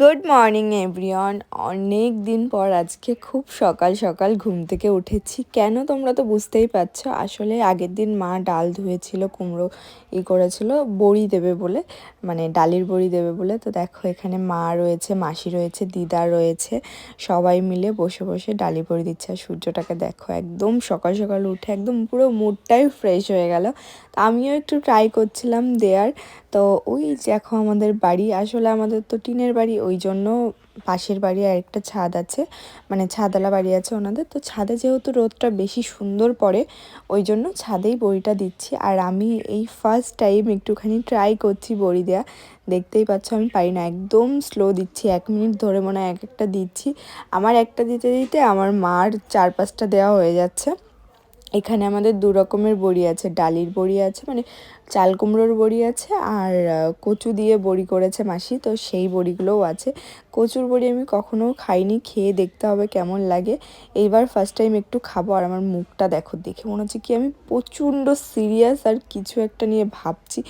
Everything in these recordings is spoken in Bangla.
গুড মর্নিং এভরিওয়ান অনেক দিন পর আজকে খুব সকাল সকাল ঘুম থেকে উঠেছি। কেন তোমরা তো বুঝতেই পারছ, আসলে আগের দিন মা ডাল ধুয়েছিল, কুমড়ো ই করেছিল, বড়ি দেবে বলে মানে ডালির বড়ি দেবে বলে। তো দেখো, এখানে মা রয়েছে, মাসি রয়েছে, দিদা রয়েছে, সবাই মিলে বসে বসে ডালি বড়ি দিচ্ছে। আর সূর্যটাকে দেখো, একদম সকাল সকাল উঠে একদম পুরো মুডটাই ফ্রেশ হয়ে গেল। তো আমিও একটু ট্রাই করছিলাম দেয়ার। তো ওই দেখো আমাদের বাড়ি, আসলে আমাদের তো টিনের বাড়ি ওই জন্য পাশের বাড়ি আরেকটা ছাদ আছে মানে ছাদওয়ালা বাড়ি আছে ওনাদের। তো ছাদে যেহেতু রোদটা বেশি সুন্দর পড়ে ওই জন্য ছাদেই বড়িটা দিচ্ছি। আর আমি এই ফার্স্ট টাইম একটুখানি ট্রাই করছি বড়ি দেওয়া দেখতেই পাচ্ছ আমি পারি না, একদম স্লো দিচ্ছি। এক মিনিট ধরে মনে হয় এক একটা দিচ্ছি। আমার একটা দিতে দিতে আমার মার চার পাঁচটা দেওয়া হয়ে যাচ্ছে। এখানে আমাদের দু রকমের বড়ি আছে, ডালির বড়ি আছে মানে চাল কুমড়োর বড়ি আছে আর কচু দিয়ে বড়ি করেছে মাসি, তো সেই বড়িগুলোও আছে। কচুর বড়ি আমি কখনো খাইনি, খেয়ে দেখতে হবে কেমন লাগে। এইবার ফার্স্ট টাইম একটু খাব আর আমার মুখটা দেখো দেখে মনে হচ্ছে কি আমি প্রচণ্ড সিরিয়াস আর কিছু একটা নিয়ে ভাবছি।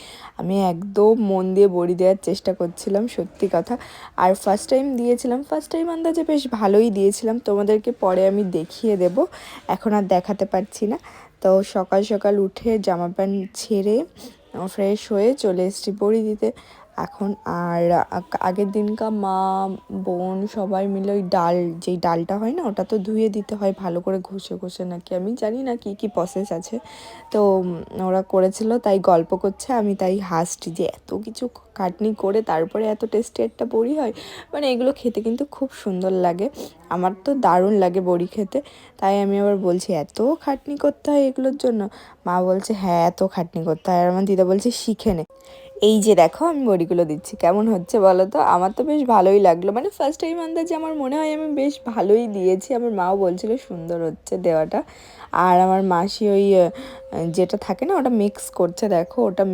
আমি একদম মন দিয়ে বড়ি দেওয়ার চেষ্টা করছিলাম, সত্যি কথা। আর ফার্স্ট টাইম দিয়েছিলাম ফার্স্ট টাইম আন্দাজে বেশ ভালোই দিয়েছিলাম। তোমাদেরকে পরে আমি দেখিয়ে দেব, এখন আর দেখাতে পারছি না। তো সকাল সকাল উঠে জামা প্যান্ট ছেড়ে ফ্রেশ হয়ে চলে এসেছি বড়ি দিতে। এখন আর আগের দিনকার মা, বোন সবাই মিলে ওই ডাল, যেই ডালটা হয় না, ওটা তো ধুয়ে দিতে হয়, ভালো করে ঘষে ঘষে নাকি, আমি জানি না কি কি প্রসেস আছে। তো ওরা করেছিল, তাই গল্প করছে, আমি তাই হাসছি যে এত কিছু খাটনি করে তারপরে এত টেস্টি একটা বড়ি হয় মানে এগুলো খেতে কিন্তু খুব সুন্দর লাগে। আমার তো দারুণ লাগে বড়ি খেতে, তাই আমি আবার বলছি, এত খাটনি করতে হয় এগুলোর জন্য? মা বলছে হ্যাঁ এত খাটনি করতে হয়। আর আমার দিদা বলছে, শিখে নে। এই যে দেখো, আমি বড়িগুলো দিচ্ছি। কেমন হচ্ছে বলো তো? আমার তো বেশ ভালোই লাগল। মানে ফার্স্ট টাইম আন্দাজে আমার মনে হয় আমি বেশ ভালোই দিয়েছি। আমার মাও বলছিল সুন্দর হচ্ছে দেওয়াটা। আর আমার মাসি ওই যেটা থাকে না, ওটা মিক্স করছে দেখো। ওটা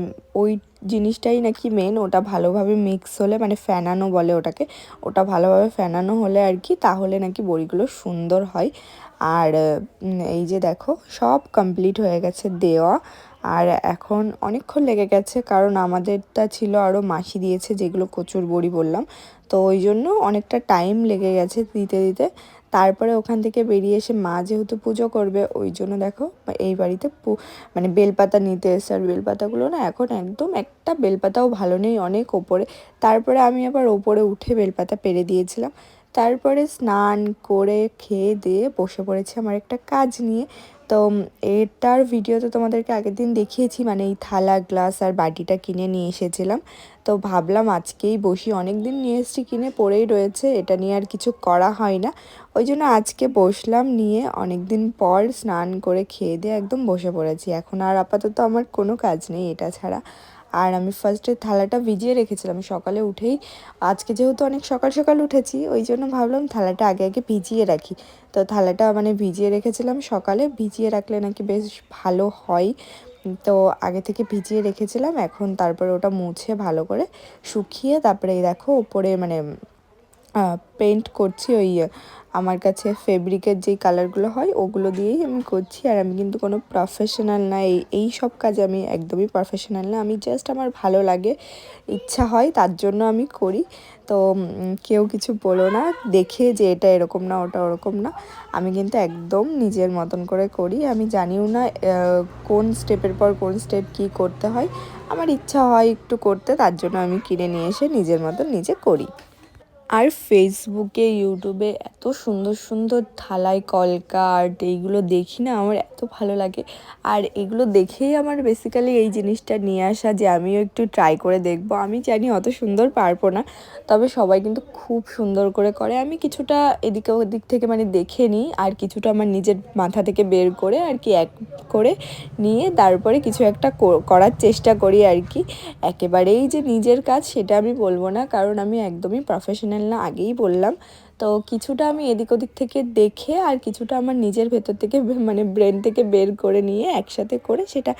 ওই জিনিসটাই নাকি মেন ওটা ভালোভাবে মিক্স হলে মানে ফ্যানানো বলে ওটাকে, ওটা ভালোভাবে ফ্যানানো হলে আর কি, তাহলে নাকি বড়িগুলো সুন্দর হয়। আর এই যে দেখো, সব কমপ্লিট হয়ে গেছে দেওয়া। আর এখন অনেকক্ষণ লেগে গেছে, কারণ আমাদেরটা ছিল আরও মাসি দিয়েছে যেগুলো কচুর বড়ি বললাম। তো ওই জন্য অনেকটা টাইম লেগে গেছে দিতে দিতে। তারপরে ওখান থেকে বেরিয়ে এসে মা যেহেতু পুজো করবে, ওই জন্য দেখো এই বাড়িতে মানে বেলপাতা নিতে এসে আর বেলপাতাগুলো না এখন একদম একটা বেলপাতাও ভালো নেই, অনেক ওপরে। তারপরে আমি আবার ওপরে উঠে বেলপাতা পেরে দিয়েছিলাম। তারপরে স্নান করে খেয়ে দিয়ে বসে পড়েছি আমার একটা কাজ নিয়ে। তো এটার ভিডিও তো তোমাদেরকে আগের দিন দেখিয়েছি মানে এই থালা গ্লাস আর বাটিটা কিনে নিয়ে এসেছিলাম। তো ভাবলাম আজকেই বসি। অনেক দিন নিয়ে এসেছি, কিনে পড়েই রয়েছে, এটা নিয়ে আর কিছু করা হয় না। ওই জন্য আজকে বসলাম নিয়ে অনেক দিন পর স্নান করে খেয়ে দিয়ে একদম বসে পড়েছি। এখন আর আপাতত আমার কোনো কাজ নেই এটা ছাড়া। আর আমি ফার্স্টে থালাটা ভিজিয়ে রেখেছিলাম, সকালে উঠেই। আজকে যেহেতু অনেক সকাল সকাল উঠেছি, ওই জন্য ভাবলাম থালাটা আগে আগে ভিজিয়ে রাখি। তো থালাটা মানে ভিজিয়ে রেখেছিলাম সকালে, ভিজিয়ে রাখলে নাকি বেশ ভালো হয়। তো আগে থেকে ভিজিয়ে রেখেছিলাম, এখন তারপরে ওটা মুছে ভালো করে শুকিয়ে তারপরে এই দেখো ওপরে মানে পেন্ট করছি ওই আমার কাছে ফেব্রিকের যেই কালারগুলো হয়, ওগুলো দিয়েই আমি করছি। আর আমি কিন্তু কোনো প্রফেশনাল না, এই এই সব কাজে আমি একদমই প্রফেশনাল না। আমি জাস্ট আমার ভালো লাগে, ইচ্ছা হয়, তার জন্য আমি করি। তো কেউ কিছু বলো না, দেখে যে এটা এরকম না, ওটা ওরকম না। আমি কিন্তু একদম নিজের মতন করে করি। আমি জানিও না কোন স্টেপের পর কোন স্টেপ কি করতে হয়। আমার ইচ্ছা হয় একটু করতে, তার জন্য আমি কিনে নিয়ে এসে নিজের মতন নিজে করি। আর ফেসবুকে ইউটিউবে এত সুন্দর সুন্দর থালাই কলকা আর্ট এইগুলো দেখি না, আমার এত ভালো লাগে। আর এগুলো দেখেই আমার বেসিক্যালি এই জিনিসটা নিয়ে আসা যে আমিও একটু ট্রাই করে দেখব। আমি জানি অত সুন্দর পারব না, তবে সবাই কিন্তু খুব সুন্দর করে করে। আমি কিছুটা এদিকে ওদিক থেকে মানে দেখে নিই, আর কিছুটা আমার নিজের মাথা থেকে বের করে আর কি এক করে নিয়ে তারপরে কিছু একটা করার চেষ্টা করি আর কি। একেবারেই যে নিজের কাজ সেটা আমি বলব না, কারণ আমি একদমই প্রফেশনাল চ্যানেল না, আগেই বললাম। তো কিছুটা আমি এদিক ওদিক থেকে দেখে আর কিছুটা আমার নিজের ভেতর থেকে মানে ব্রেন থেকে বের করে নিয়ে একসাথে করে সেটা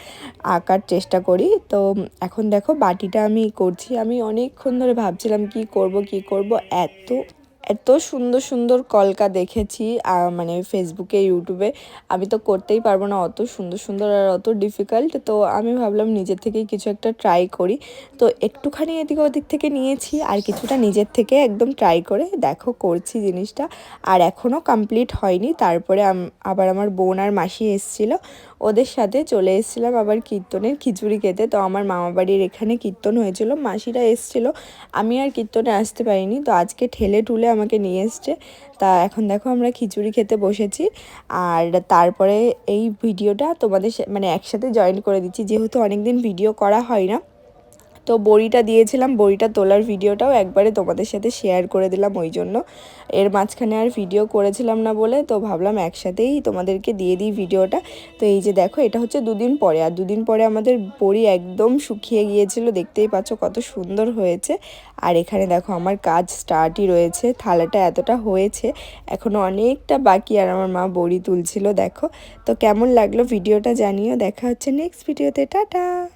আঁকার চেষ্টা করি। তো এখন দেখো বাটিটা আমি করছি। আমি অনেকক্ষণ ধরে ভাবছিলাম কি করব কি করব? এত এত সুন্দর সুন্দর কলকা দেখেছি মানে ফেসবুকে ইউটিউবে আমি তো করতেই পারব না, অত সুন্দর সুন্দর আর অত ডিফিকাল্ট তো আমি ভাবলাম নিজের থেকেই কিছু একটা ট্রাই করি। তো একটুখানি এদিকে ওদিক থেকে নিয়েছি, আর কিছুটা নিজের থেকে একদম ট্রাই করে দেখো, করছি জিনিসটা। আর এখনও কমপ্লিট হয়নি, তারপরে আবার আমার বোন আর মাসি এসেছিল। ওদের সাথে চলে এসেছিলাম আবার কীর্তনের খিচুড়ি খেতে। তো আমার মামা বাড়ির এখানে কীর্তন হয়েছিল, মাসিরা এসেছিল। আমি আর কীর্তনে আসতে পারিনি, তো আজকে ঠেলে টুলে আমাকে নিয়ে এসছে। তা এখন দেখো আমরা খিচুড়ি খেতে বসেছি। আর তারপরে এই ভিডিওটা তোমাদের মানে একসাথে জয়েন করে দিচ্ছি। যেহেতু অনেক দিন ভিডিও করা হয় না তো বড়িটা দিয়েছিলাম, বড়িটা তোলার ভিডিওটাও একবারে তোমাদের সাথে শেয়ার করে দিলাম ওই জন্য। এর মাঝখানে আর ভিডিও করেছিলাম না বলে, তো ভাবলাম একসাথেই তোমাদেরকে দিয়ে দিই ভিডিওটা। তো এই যে দেখো, এটা হচ্ছে দুদিন পরে। আর দুদিন পরে আমাদের বড়ি একদম শুকিয়ে গিয়েছিল, দেখতেই পাচ্ছ কত সুন্দর হয়েছে। আর এখানে দেখো, আমার কাজ স্টার্টই রয়েছে। থালাটা এতটা হয়েছে এখনও অনেকটা বাকি। আর আমার মা বড়ি তুলছিল, দেখো। তো কেমন লাগল ভিডিওটা জানিও। দেখা হচ্ছে নেক্সট ভিডিওতে টাটা!